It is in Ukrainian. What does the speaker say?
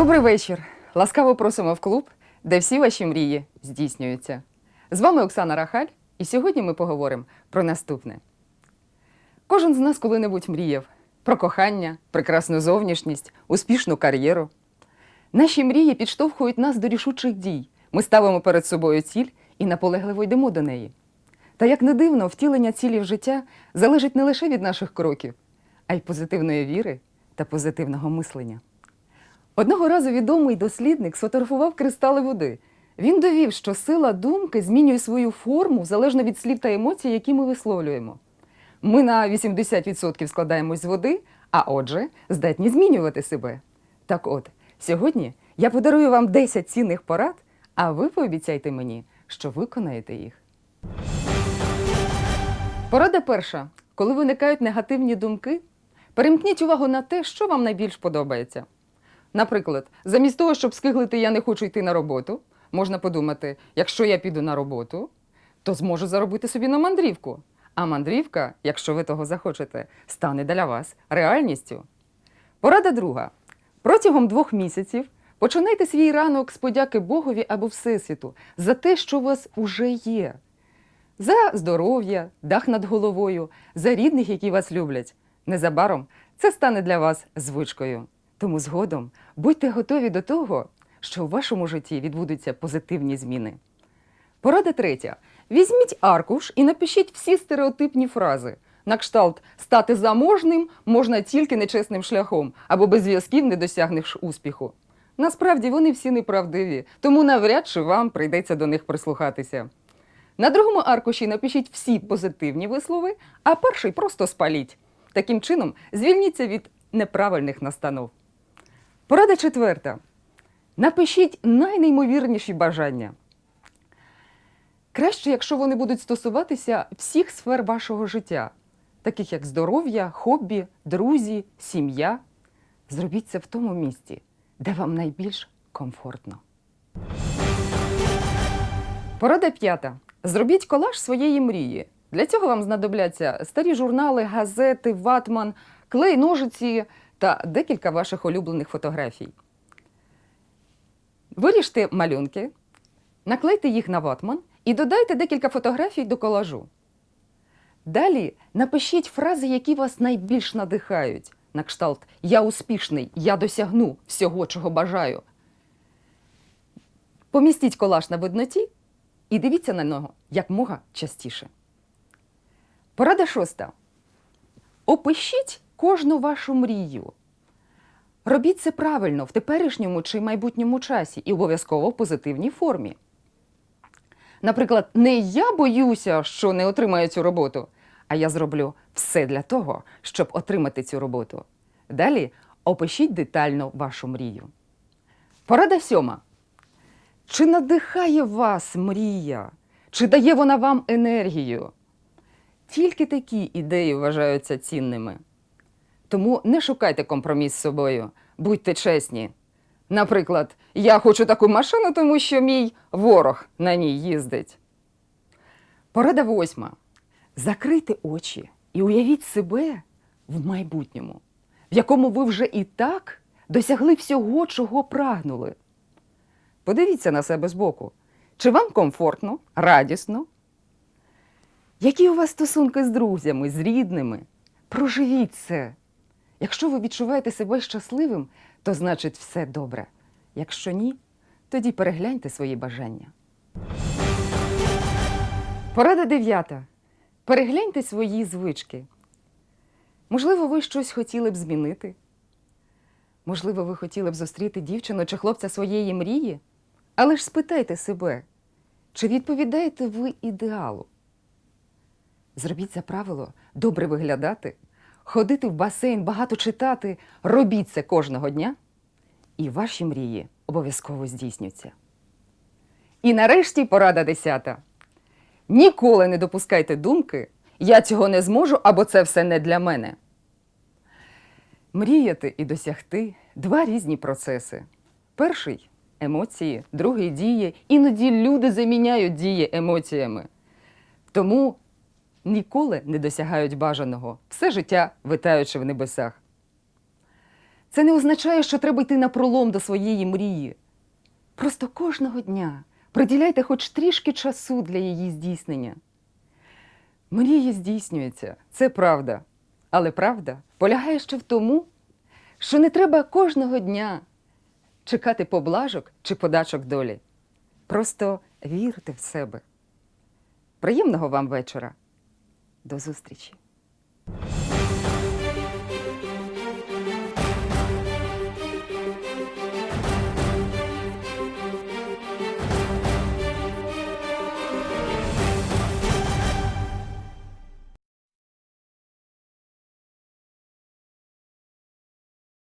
Добрий вечір. Ласкаво просимо в клуб, де всі ваші мрії здійснюються. З вами Оксана Рахаль, і сьогодні ми поговоримо про наступне. Кожен з нас коли-небудь мріяв про кохання, прекрасну зовнішність, успішну кар'єру. Наші мрії підштовхують нас до рішучих дій. Ми ставимо перед собою ціль і наполегливо йдемо до неї. Та як не дивно, втілення цілі в життя залежить не лише від наших кроків, а й позитивної віри та позитивного мислення. Одного разу відомий дослідник сфотографував кристали води. Він довів, що сила думки змінює свою форму залежно від слів та емоцій, які ми висловлюємо. Ми на 80% складаємось з води, а отже, здатні змінювати себе. Так от, сьогодні я подарую вам 10 цінних порад, а ви пообіцяйте мені, що виконаєте їх. Порада перша. Коли виникають негативні думки, перемкніть увагу на те, що вам найбільш подобається. Наприклад, замість того, щоб скиглити я не хочу йти на роботу, можна подумати, якщо я піду на роботу, то зможу заробити собі на мандрівку. А мандрівка, якщо ви того захочете, стане для вас реальністю. Порада друга. Протягом двох місяців починайте свій ранок з подяки Богові або Всесвіту за те, що у вас уже є. За здоров'я, дах над головою, за рідних, які вас люблять. Незабаром це стане для вас звичкою. Тому згодом будьте готові до того, що в вашому житті відбудуться позитивні зміни. Порада третя. Візьміть аркуш і напишіть всі стереотипні фрази. На кшталт стати заможним можна тільки нечесним шляхом або без зв'язків не досягнеш успіху. Насправді вони всі неправдиві, тому навряд чи вам прийдеться до них прислухатися. На другому аркуші напишіть всі позитивні вислови, а перший просто спаліть. Таким чином, звільніться від неправильних настанов. Порада четверта. Напишіть найнеймовірніші бажання. Краще, якщо вони будуть стосуватися всіх сфер вашого життя, таких як здоров'я, хобі, друзі, сім'я. Зробіть це в тому місці, де вам найбільш комфортно. Порада п'ята. Зробіть колаж своєї мрії. Для цього вам знадобляться старі журнали, газети, ватман, клей, ножиці та декілька ваших улюблених фотографій. Виріжте малюнки, наклейте їх на ватман і додайте декілька фотографій до колажу. Далі напишіть фрази, які вас найбільш надихають. На кшталт Я успішний, я досягну всього, чого бажаю. Помістіть колаж на видноті і дивіться на нього якмога частіше. Порада шоста. Опишіть кожну вашу мрію. Робіть це правильно в теперішньому чи майбутньому часі і обов'язково в позитивній формі. Наприклад, не я боюся, що не отримаю цю роботу, а я зроблю все для того, щоб отримати цю роботу. Далі опишіть детально вашу мрію. Порада сьома. Чи надихає вас мрія? Чи дає вона вам енергію? Тільки такі ідеї вважаються цінними. Тому не шукайте компроміс з собою, будьте чесні. Наприклад, я хочу таку машину, тому що мій ворог на ній їздить. Порада восьма. Закрийте очі і уявіть себе в майбутньому, в якому ви вже і так досягли всього, чого прагнули. Подивіться на себе збоку. Чи вам комфортно, радісно? Які у вас стосунки з друзями, з рідними? Проживіть це. Якщо ви відчуваєте себе щасливим, то значить все добре. Якщо ні, тоді перегляньте свої бажання. Порада дев'ята. Перегляньте свої звички. Можливо, ви щось хотіли б змінити. Можливо, ви хотіли б зустріти дівчину чи хлопця своєї мрії, але ж спитайте себе, чи відповідаєте ви ідеалу? Зробіть за правило добре виглядати, ходити в басейн, багато читати, робіть це кожного дня, і ваші мрії обов'язково здійсняться. І нарешті порада десята. Ніколи не допускайте думки, я цього не зможу або це все не для мене. Мріяти і досягти два різні процеси. Перший емоції, другий дії. Іноді люди заміняють дії емоціями. Тому ніколи не досягають бажаного, все життя витаючи в небесах. Це не означає, що треба йти на пролом до своєї мрії. Просто кожного дня приділяйте хоч трішки часу для її здійснення. Мрії здійснюються, це правда. Але правда полягає ще в тому, що не треба кожного дня чекати поблажок чи подачок долі. Просто вірте в себе. Приємного вам вечора. До зустрічі!